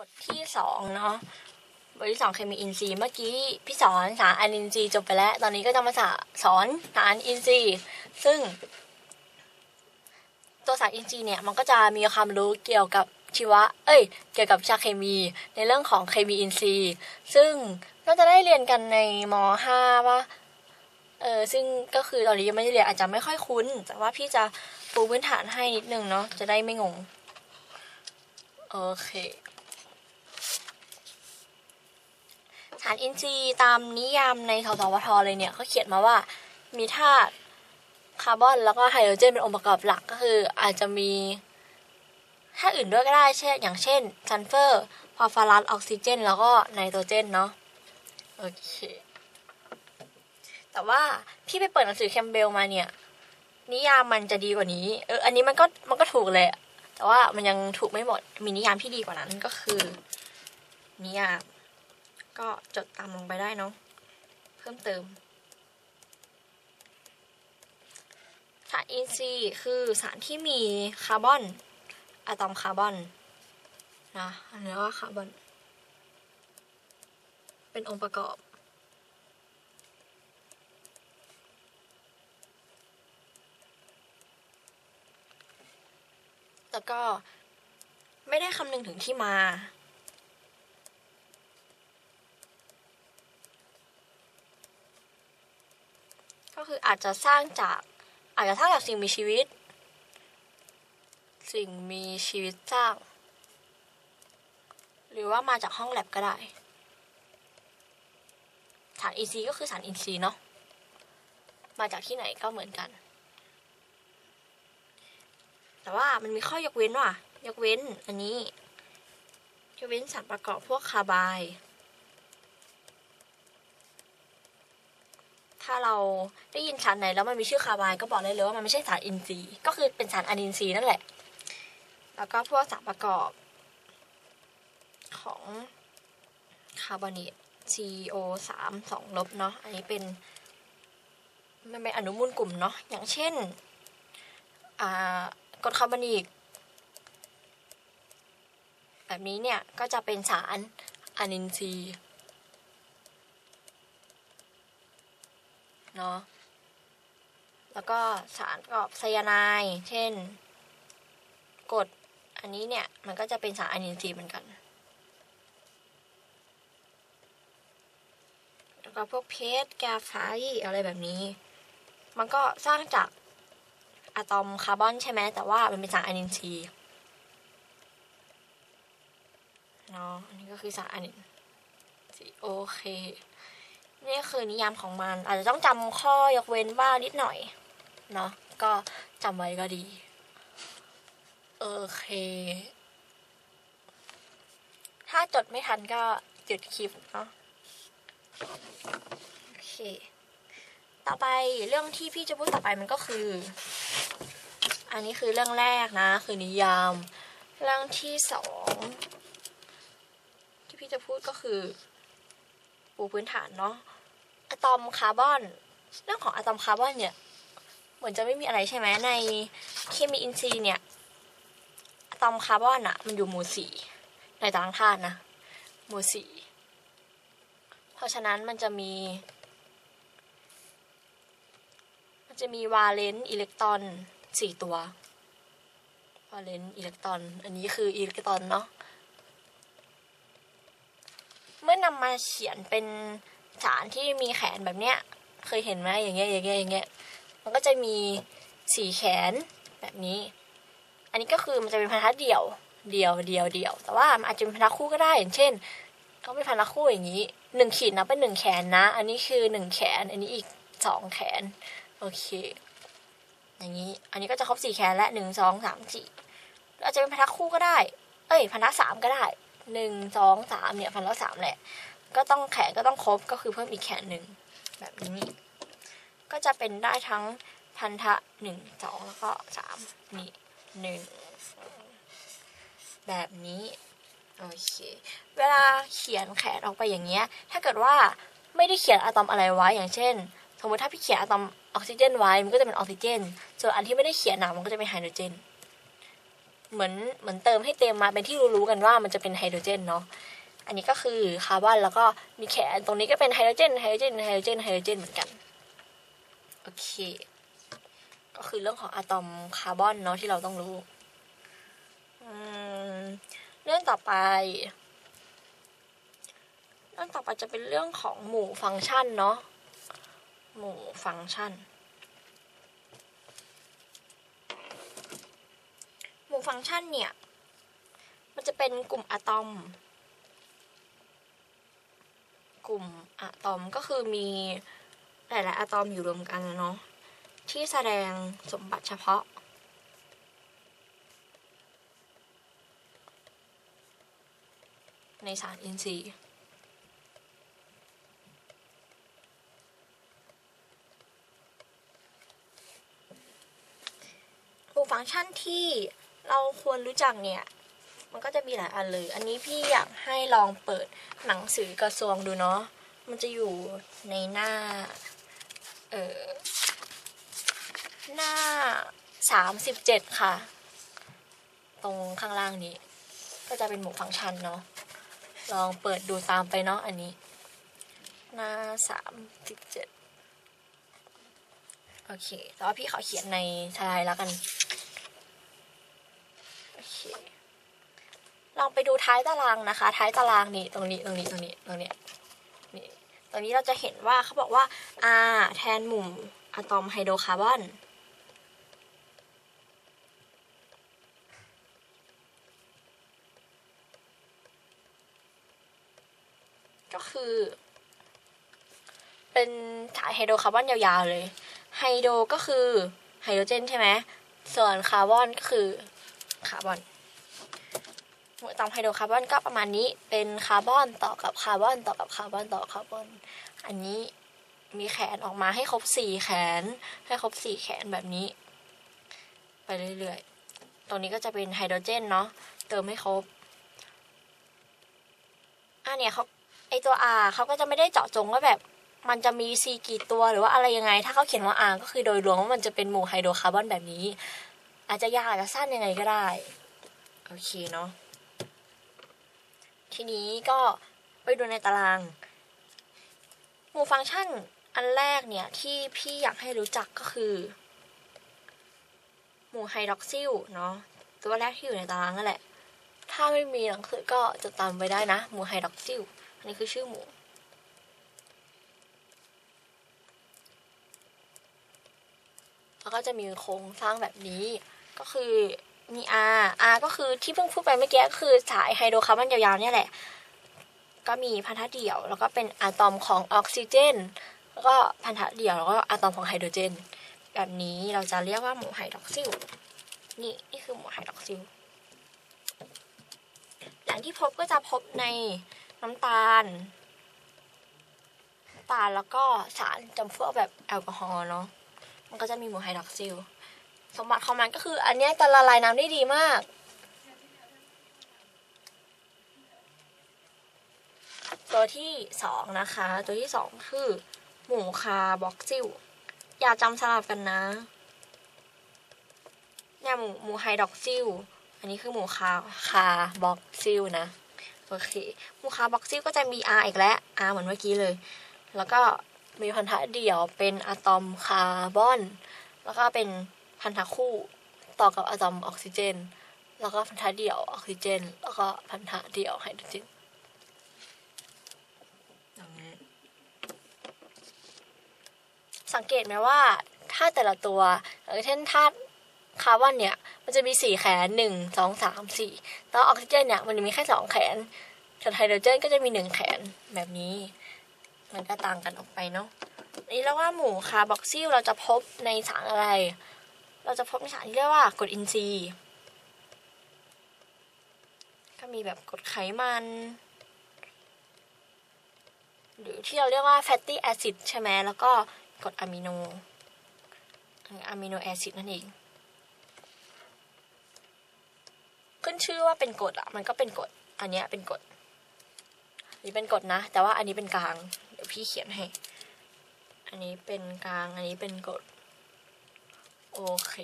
บทที่สองเนาะบทที่สองเคมีอินทรีย์เมื่อกี้พี่สอนสารอินทรีย์จบไปแล้ว ตอนนี้ก็จะมาสอนสารอินทรีย์ ซึ่ง ตัวสารอินทรีย์เนี่ยมันก็จะมีความรู้เกี่ยวกับชีวะ เอ้ย เกี่ยวกับชาเคมี ในเรื่องของเคมีอินทรีย์ ซึ่งน่าจะได้เรียนกันในม .5 ว่าเออซึ่งก็คือตอนนี้ยังไม่ได้เรียนอาจจะไม่ค่อยคุ้น แต่ว่าพี่จะปูพื้นฐานให้นิดนึงเนาะจะได้ไม่งง โอเค สารอินทรีย์ตามนิยามในสสวทเลยเนี่ยเขาเขียนมาว่ามีธาตุคาร์บอนแล้วก็ไฮโดรเจนเป็นองค์ประกอบหลักก็คืออาจจะมีธาตุอื่นด้วยก็ได้เช่นอย่างเช่นซัลเฟอร์ฟอสฟอรัสออกซิเจน แล้วก็ไนโตรเจนเนาะโอเคแต่ว่าพี่ไปเปิดหนังสือแคมเบลมาเนี่ยนิยามมันจะดีกว่านี้เอออันนี้มันก็มันก็ถูกเลยแต่ว่ามันยังถูกไม่หมดมีนิยามที่ดีกว่านั้นก็คือ นิยาม ก็จดตามลงไปได้เนาะเพิ่มเติมสารอินทรีย์คือสารที่มีคาร์บอนอะตอมคาร์บอนนะอันนี้ว่าคาร์บอน เป็นองค์ประกอบแล้วก็ไม่ได้คำนึงถึงที่มา ก็คืออาจจะสร้างจากอาจจะสร้างจากสิ่งมีชีวิต สิ่งมีชีวิตสร้าง หรือว่ามาจากห้องแลบก็ได้ สารอินทรีย์ก็คือสารอินทรีย์เนาะมาจากที่ไหนก็เหมือนกัน แต่ว่ามันมีข้อยกเว้นว่ะ ยกเว้นอันนี้ ยกเว้นสารประกอบพวกคาร์บาย ถ้าเราได้ยินสารไหนแล้วมันมีชื่อคาร์บายก็บอกได้เลยว่ามันไม่ใช่สารอินทรีย์ก็คือเป็นสารอนินทรีย์นั่นแหละ แล้วก็พวกสารประกอบของคาร์บอเนต CO สามสองลบเนาะ อันนี้เป็นมันเป็นอนุมูลกลุ่มเนาะ อย่างเช่นกรดคาร์บอนิก แบบนี้เนี่ย ก็จะเป็นสารอนินทรีย์ เนาะแล้วก็สารประกอบไซยาไนด์เช่นกรดอันนี้เนี่ย มันก็จะเป็นสารอนินทรีย์เหมือนกัน แล้วก็พวกเพชรแกาไฟต์อะไรแบบนี้ มันก็สร้างจากอะตอมคาร์บอนใช่ไหมแต่ว่ามันเป็นสารอนินทรีย์เนาะอันนี้ก็คือสารอนินทรีย์โอเค นี่คือนิยามของมัน อาจจะต้องจำข้อยกเว้นบ้างนิดหน่อย เนาะก็จำไว้ก็ดี โอเค ถ้าจดไม่ทันก็จุดคลิปเนาะโอเค ต่อไปเรื่องที่พี่จะพูดต่อไปมันก็คือ อันนี้คือเรื่องแรกนะ คือนิยาม เรื่องที่สองที่พี่จะพูดก็คือปูพื้นฐานเนาะ ตอมคาร์บอน เรื่องของอะตอมคาร์บอนเนี่ยเหมือนจะไม่มีอะไรใช่ไหมในเคมีอินทรีย์เนี่ยอะตอมคาร์บอนอะมันอยู่หมู่สี่ในตารางธาตุนะหมู่สี่เพราะฉะนั้นมันจะมี มันจะมีวาเลนต์อิเล็กตรอนสี่ตัววาเลนต์อิเล็กตรอน อันนี้คืออิเล็กตรอนเนาะเมื่อนำมาเขียนเป็น สารที่มีแขนแบบเนี้ย เคยเห็นไหมอย่างเงี้ยอย่างเงี้ยอย่างเงี้ย มันก็จะมีสี่แขนแบบนี้ อันนี้ก็คือมันจะเป็นพันธะเดี่ยว เดี่ยวเดี่ยวเดี่ยว แต่ว่ามันอาจจะเป็นพันธะคู่ก็ได้ อย่างเช่นเขาเป็นพันธะคู่อย่างนี้หนึ่งขีดนะเป็นหนึ่งแขนนะ อันนี้คือหนึ่งแขน อันนี้อีกสองแขน โอเค อย่างนี้ อันนี้ก็จะครบสี่แขนและหนึ่งสองสามสี่อาจจะเป็นพันธะคู่ก็ได้ เอ้ยพันธะสามก็ได้หนึ่งสองสามเนี่ยพันธะสามแหละ ก็ต้องแขนก็ต้องครบก็คือเพิ่มอีกแขนหนึ่งแบบนี้ ก็จะเป็นได้ทั้งพันธะหนึ่งสองแล้วก็สามนี่หนึ่งแบบนี้โอเค เวลาเขียนแขนออกไปอย่างเงี้ย ถ้าเกิดว่าไม่ได้เขียนอะตอมอะไรไว้อย่างเช่น สมมติถ้าพี่เขียนอะตอมออกซิเจนไว้ มันก็จะเป็นออกซิเจน ส่วนอันที่ไม่ได้เขียนหนะมันก็จะเป็นไฮโดรเจน เหมือนเหมือนเติมให้เต็มมาเป็นที่รู้ๆกันว่ามันจะเป็นไฮโดรเจนเนาะ อันนี้ก็คือคาร์บอนแล้วก็มีแขนตรงนี้ก็เป็นไฮโดรเจนไฮโดรเจนไฮโดรเจนไฮโดรเจนเหมือนกันโอเค ก็คือเรื่องของอะตอมคาร์บอนเนาะที่เราต้องรู้เรื่องต่อไป เรื่องต่อไปจะเป็นเรื่องของหมู่ฟังก์ชันเนาะหมู่ฟังก์ชัน หมู่ฟังก์ชันเนี่ย มันจะเป็นกลุ่มอะตอม กลุ่มอะตอมก็คือมีหลายๆอะตอมอยู่รวมกันเนาะที่แสดงสมบัติเฉพาะ ในสารอินทรีย์ฟังก์ชันที่เราควรรู้จักเนี่ย มันก็จะมีหลายอันเลย อันนี้พี่อยากให้ลองเปิดหนังสือกระทรวงดูเนาะ มันจะอยู่ในหน้า เออหน้าสามสิบเจ็ดค่ะ ตรงข้างล่างนี้ ก็จะเป็นหมู่ฟังก์ชันเนาะ ลองเปิดดูตามไปเนาะอันนี้ หน้าสามสิบเจ็ดโอเคแต่ว่าพี่ขอเขียนในสไลด์แล้วกัน โอเค ลองไปดูท้ายตารางนะคะ ท้ายตารางนี่ตรงนี้ตรงนี้ตรงนี้ตรงนี้นี่ตรงนี้เราจะเห็นว่าเขาบอกว่า R แทนหมู่อะตอมไฮโดรคาร์บอนก็คือ เป็นสายไฮโดรคาร์บอนยาวๆเลย ไฮโดรก็คือไฮโดรเจนใช่ไหม ส่วนคาร์บอนก็คือคาร์บอน ตอมไฮโดรคาร์บอนก็ประมาณนี้เป็นคาร์บอนต่อกับคาร์บอนต่อกับคาร์บอนต่อคาร์บอน อันนี้มีแขนออกมาให้ครบสี่แขน ให้ครบสี่แขนแบบนี้ ไปเรื่อยๆ ตรงนี้ก็จะเป็นไฮโดรเจนเนาะเติมให้ครบอันเนี้ยเขาไอตัว R เขาก็จะไม่ได้เจาะจงว่าแบบมันจะมี C กี่ตัวหรือว่าอะไรยังไง ถ้าเขาเขียนว่า R ก็คือโดยรวมว่ามันจะเป็นหมู่ไฮโดรคาร์บอนแบบนี้ อาจจะยาวอาจจะสั้นยังไงก็ได้ โอเคเนาะ ทีนี้ก็ไปดูในตาราง หมู่ฟังก์ชันอันแรกเนี่ยที่พี่อยากให้รู้จักก็คือ หมู่ไฮดรอกซิลเนาะตัวแรกที่อยู่ในตารางนั่นแหละ ถ้าไม่มีหนังสือก็จะตามไปได้นะ หมู่ไฮดรอกซิลอันนี้คือชื่อหมู่แล้วก็จะมีโครงสร้างแบบนี้ก็คือ มี R R ก็คือที่เพิ่งพูดไปเมื่อกี้ก็คือสายไฮโดรคาร์บอนยาวๆเนี่ยแหละ ก็มีพันธะเดี่ยว แล้วก็เป็นอะตอมของออกซิเจน แล้วก็พันธะเดี่ยวแล้วก็อะตอมของไฮโดรเจน แบบนี้เราจะเรียกว่าหมู่ไฮดรอกซิล นี่นี่คือหมู่ไฮดรอกซิลแหล่งที่พบก็จะพบในน้ำตาล ตาลแล้วก็สารจำพวกแบบแอลกอฮอล์เนาะ มันก็จะมีหมู่ไฮดรอกซิล สมบัติของมันก็คือ อันนี้จะละลายน้ำได้ดีมาก ตัวที่สองนะคะ ตัวที่สองคือหมู่คาร์บอกซิล อย่าจำสลับกันนะเนี่ยหมู่หมูไฮดอกซิล อันนี้คือหมู่คาคาร์บอกซิลนะโอเคหมู่คาร์บอกซิลก็จะมี R อีกแล้ว R เหมือนเมื่อกี้เลย แล้วก็มีพันธะเดี่ยวเป็นอะตอมคาร์บอน แล้วก็เป็น พันธะคู่ต่อกับอะตอมออกซิเจน แล้วก็พันธะเดี่ยวออกซิเจน แล้วก็พันธะเดี่ยวไฮโดรเจนสังเกตไหมว่าถ้าแต่ละตัวอย่างเช่นธาตุคาร์บอนเนี่ย มันจะมีสี่แขนหนึ่งสองสามสี่แล้วออกซิเจนเนี่ยมันจะมีแค่สองแขนส่วนไฮโดรเจนก็จะมีหนึ่งแขนแบบนี้ มันก็ต่างกันออกไปเนาะนี่แล้วว่าหมู่คาร์บอกซิลเราจะพบในสารอะไร เราจะพบในสารที่เรียกว่ากรดอินทรีย์ ก็มีแบบกรดไขมัน หรือที่เราเรียกว่า fatty acid ใช่ไหมแล้วก็กรดอะมิโนอะมิโนแอซิดนั่นเองขึ้นชื่อว่าเป็นกรดอะมันก็เป็นกรดอันเนี้ยเป็นกรดอันนี้เป็นกรดนะ แต่ว่าอันนี้เป็นกลาง เดี๋ยวพี่เขียนให้ อันนี้เป็นกลาง อันนี้เป็นกฎ โอเค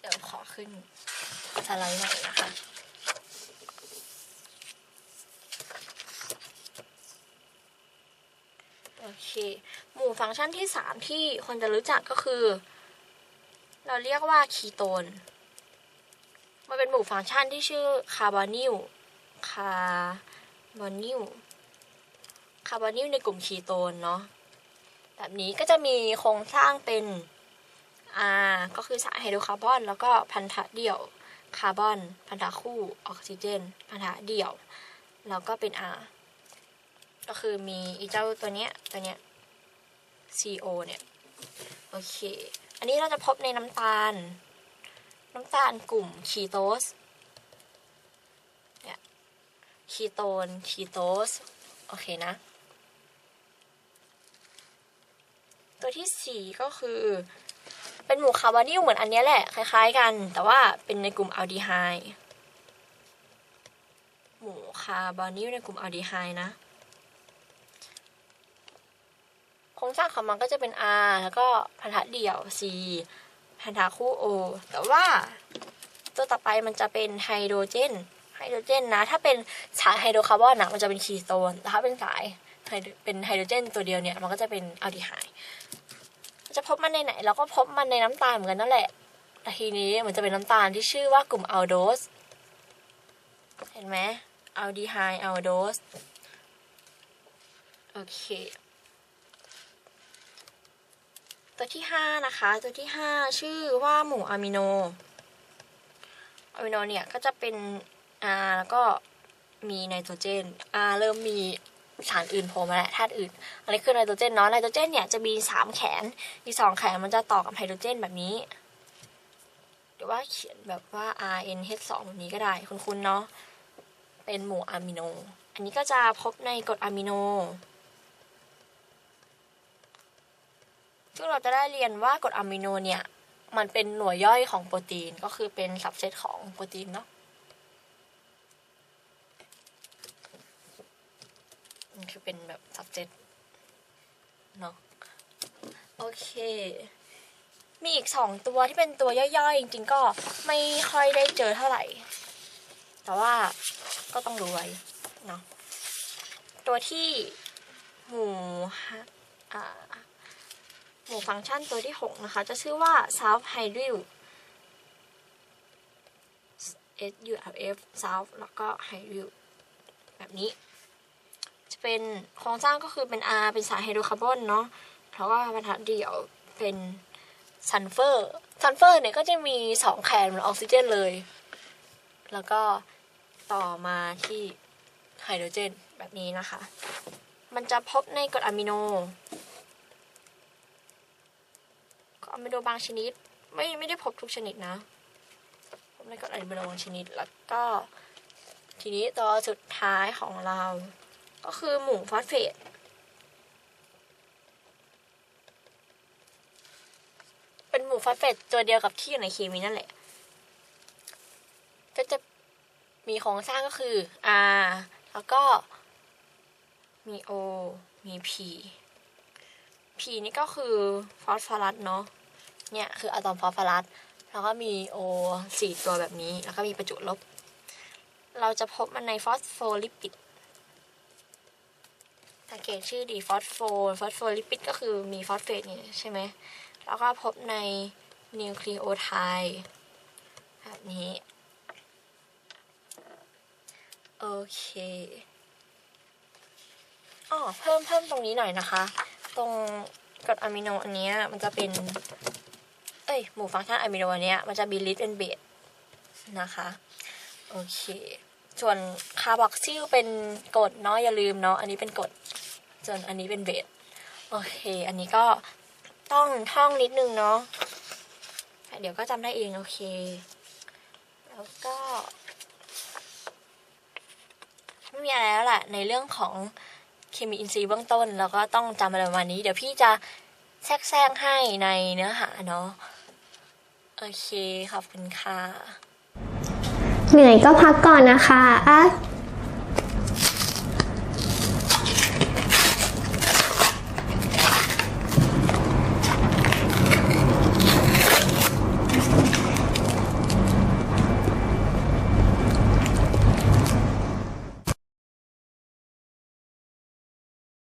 เดี๋ยวขอขึ้นสไลด์หน่อยนะคะโอเค หมู่ฟังก์ชันที่สามที่คนจะรู้จักก็คือ เราเรียกว่าคีโตน มันเป็นหมู่ฟังก์ชันที่ชื่อคาร์บอนิล คาร์บอนิล คาร์บอนิลในกลุ่มคีโตนเนาะ แบบนี้ก็จะมีโครงสร้างเป็น R ก็คือสารไฮโดรคาร์บอน แล้วก็พันธะเดี่ยวคาร์บอน พันธะคู่ออกซิเจน พันธะเดี่ยว แล้วก็เป็น R ก็คือมีอีเจ้าตัวเนี้ยตัวเนี้ย CO เนี่ยโอเค อันนี้เราจะพบในน้ำตาล น้ำตาลกลุ่มคีโตสเนี่ยคีโตนคีโตสโอเคนะ ตัวที่สี่ก็คือ เป็นหมู่คาร์บอนิลเหมือนอันนี้แหละ คล้าย ๆ กัน แต่ว่าเป็นในกลุ่มอัลดีไฮด์หมู่คาร์บอนิลในกลุ่มอัลดีไฮด์นะโครงสร้างของมันก็จะเป็น R แล้วก็พันธะเดี่ยว C พันธะคู่ O แต่ว่าตัวต่อไปมันจะเป็นไฮโดรเจนไฮโดรเจนนะ ถ้าเป็นสายไฮโดรคาร์บอนนะมันจะเป็นคีโตนแต่ถ้าเป็นสาย เป็นไฮโดรเจนตัวเดียวเนี่ยมันก็จะเป็นอัลดีไฮด์จะพบมันในไหนเราก็พบมันในน้ำตาลเหมือนกันนั่นแหละแต่ทีนี้มันจะเป็นน้ำตาลที่ชื่อว่ากลุ่มอัลโดสเห็นไหมอัลดีไฮด์อัลโดสโอเค ตัวที่ห้านะคะ ตัวที่ห้าชื่อว่าหมู่อะมิโนอะมิโนเนี่ย ก็จะเป็น R แล้วก็มีไนโตรเจน R เริ่มมี สารอื่นโผล่มาแล้วธาตุอื่น อันนี้คือไนโตรเจนเนาะไนโตรเจนเนี่ยจะมีสามแขน อีสองแขนมันจะต่อกับไฮโดรเจนแบบนี้หรือว่าเขียนแบบว่า RNH2 แบบนี้ก็ได้คุณๆเนาะเป็นหมู่อะมิโน อันนี้ก็จะพบในกรดอะมิโน ซึ่งเราจะได้เรียนว่ากรดอะมิโนเนี่ย มันเป็นหน่วยย่อยของโปรตีนก็คือเป็นสับเซตของโปรตีนเนาะ มันคือเป็นแบบ subject เนาะโอเค มีอีกสองตัวที่เป็นตัวย่อยๆ จริงๆ ก็ไม่ค่อยได้เจอเท่าไหร่ แต่ว่าก็ต้องรู้ไว้เนาะตัวที่หมู่ฮะหมู่ฟังก์ชันตัวที่หกนะคะ จะชื่อว่า south hydryl S U L F south แล้วก็ hydryl แบบนี้ เป็นโครงสร้างก็คือเป็น R เป็นสารไฮโดรคาร์บอนเนาะแล้วก็บรรทัดเดี่ยวเป็นซัลเฟอร์ซัลเฟอร์เนี่ยก็จะมีสองแขนเหมือนออกซิเจนเลย แล้วก็ต่อมาที่ไฮโดรเจนแบบนี้นะคะ มันจะพบในกรดอะมิโนกรดอะมิโนบางชนิด ไม่ไม่ได้พบทุกชนิดนะพบในกรดอะมิโนบางชนิด แล้วก็ทีนี้ตัวสุดท้ายของเรา ก็คือหมู่ฟอสเฟตเป็นหมู่ฟอสเฟตตัวเดียวกับที่อยู่ในเคมีนั่นแหละ ก็จะมีโครงสร้างก็คือ R แล้วก็มี O มี P P นี่ก็คือฟอสฟอรัสเนาะ เนี่ยคืออะตอมฟอสฟอรัส แล้วก็มี O สี่ตัวแบบนี้ แล้วก็มีประจุลบ เราจะพบมันในฟอสโฟลิปิด สังเกตชื่อดีฟอสโฟฟอสโฟลิปิดก็คือมีฟอสเฟตเนี่ยใช่ไหม แล้วก็พบในนิวคลีโอไทด์แบบนี้ โอเคอ๋อเพิ่มเพิ่มตรงนี้หน่อยนะคะ ตรงกรดอะมิโนอันนี้มันจะเป็น เอ้ย หมู่ฟังก์ชันอะมิโนอันนี้มันจะมีลิทเป็นเบสนะคะ โอเค ส่วนคาร์บอกซิลเป็นกรดเนาะอย่าลืมเนาะ อันนี้เป็นกรด ส่วนอันนี้เป็นเบสโอเค อันนี้ก็ต้องท่องนิดนึงเนาะเดี๋ยวก็จำได้เอง โอเค แล้วก็ ไม่มีอะไรแล้วแหละในเรื่องของเคมีอินทรีย์เบื้องต้น แล้วก็ต้องจำอะไรประมาณนี้ เดี๋ยวพี่จะแทรกแซงให้ในเนื้อหาเนาะโอเคขอบคุณค่ะ เหนื่อยก็พักก่อนนะคะอะ